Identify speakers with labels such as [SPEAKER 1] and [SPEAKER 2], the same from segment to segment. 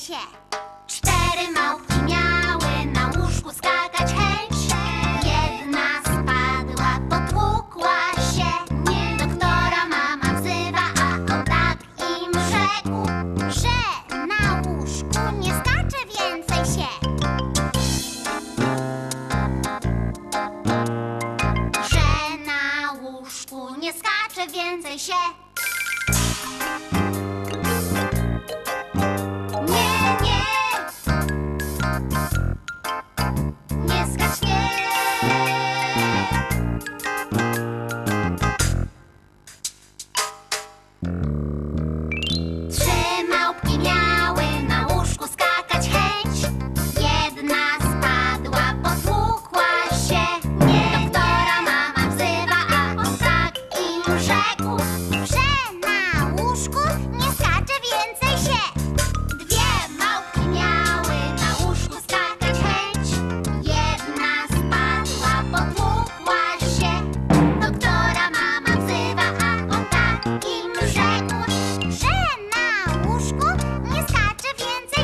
[SPEAKER 1] się. Cztery małpki miały na łóżku skakać chęć. Jedna spadła, potłukła się. Doktora mama wzywa, a on tak im rzekł, że na łóżku nie skacze więcej się. Że na łóżku nie skacze więcej się.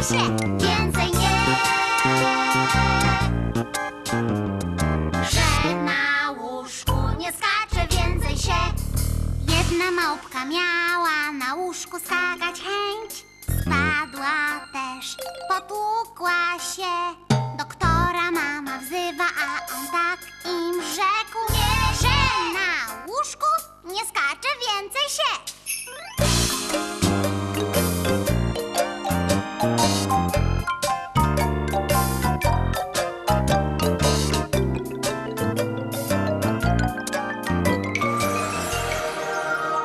[SPEAKER 1] Się. Więcej nie. Że na łóżku nie skacze więcej się. Jedna małpka miała na łóżku skakać chęć. Spadła też, potłukła się.